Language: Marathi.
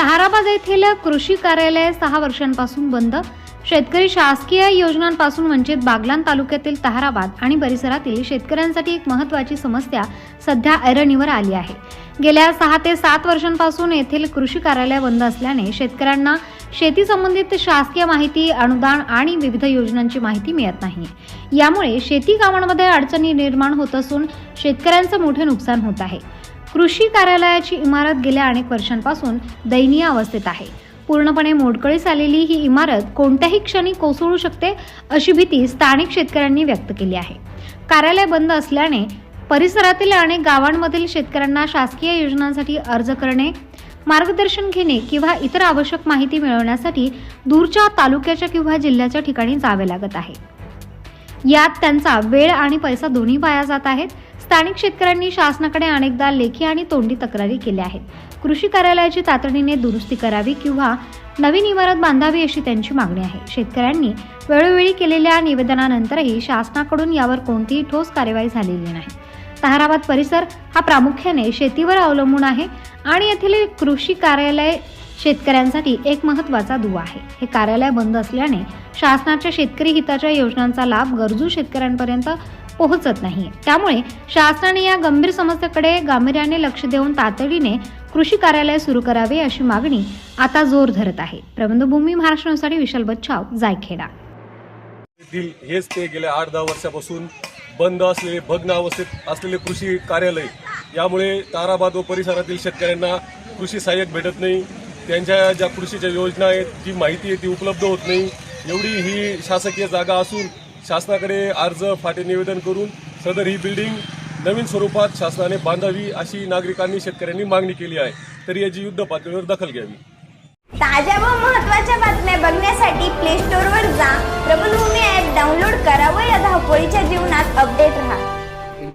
ताहराबाद येथील कृषी कार्यालय सहा वर्षांपासून बंद. शेतकरी शासकीय योजनांपासून वंचित बागलान तालुक्यातील तहाराबाद आणि परिसरातील शेतकऱ्यांसाठी एक महत्त्वाची समस्या सध्या ऐरणीवर आली आहे. गेल्या सहा ते सात वर्षांपासून येथील कृषी कार्यालय बंद असल्याने शेतकऱ्यांना शेती संबंधित शासकीय माहिती अनुदान आणि विविध योजनांची माहिती मिळत नाही. यामुळे शेती कामांमध्ये अडचणी निर्माण होत असून शेतकऱ्यांचं मोठे नुकसान होत आहे. कृषी कार्यालयाची इमारत गेल्या अनेक वर्षांपासून दयनीय अवस्थेत आहे. पूर्णपणे मोडकळीस आलेली ही इमारत कोणत्याही क्षणी कोसळू शकते अशी भीती स्थानिक शेतकऱ्यांनी व्यक्त केली आहे. कार्यालय बंद असल्याने परिसरातील अनेक गावांमधील शेतकऱ्यांना शासकीय योजनांसाठी अर्ज करणे मार्गदर्शन घेणे किंवा इतर आवश्यक माहिती मिळवण्यासाठी दूरच्या तालुक्याच्या किंवा जिल्ह्याच्या ठिकाणी जावे लागत आहे. यात त्यांचा वेळ आणि पैसा दोन्ही वाया जात आहेत. स्थानिक शेतकऱ्यांनी शासनाकडे अनेकदा लेखी आणि तोंडी तक्रारी केल्या आहेत. कृषी कार्यालयाची तातडीने दुरुस्ती करावी किंवा नवीन इमारत बांधावी अशी त्यांची मागणी आहे. शेतकऱ्यांनी वेळोवेळी केलेल्या निवेदनानंतरही शासनाकडून यावर कोणतीही ठोस कार्यवाही झालेली नाही. ताहराबाद परिसर हा प्रामुख्याने शेतीवर अवलंबून आहे आणि येथील कृषी कार्यालय शेतकऱ्यांसाठी एक महत्त्वाचा दुवा आहे. हे कार्यालय बंद असल्याने शासनाच्या शेतकरी हिताच्या योजनांचा लाभ गरजू शेतकऱ्यांपर्यंत पोहोचत नाही. त्यामुळे शासनाने या गंभीर समस्येकडे गांभीर्याने लक्ष देऊन तातडीने कृषी कार्यालय सुरू करावे अशी मागणी आता जोर धरत आहे. प्रबंधभूमी महाराष्ट्रासाठी विशाल बच्छाव जायखेडा. हेच ते गेल्या आठ दहा वर्षापासून बंद असलेले भग्न अवस्थेत असलेले कृषी कार्यालय. यामुळे ताराबाद व परिसरातील शेतकऱ्यांना कृषी सहाय्यक भेटत नाही. त्यांच्या ज्या कृषीच्या योजना आहेत जी माहिती आहे ती उपलब्ध होत नाही. एवढी ही शासकीय जागा असून शासनाकडे अर्ज फाटे निवेदन करून सदर ही बिल्डिंग नवीन स्वरूपात शासनाने बांधावी अशी नागरिकांनी शेतकऱ्यांनी मागणी केली आहे. तरी याची युद्ध पातळीवर दखल घ्यावी. ताज्या व महत्त्वाच्या बातम्या बघण्यासाठी प्ले स्टोअरवर जा. प्रबलभूमी ॲप डाउनलोड करा व या धावपळीच्या जीवनात अपडेट राहा.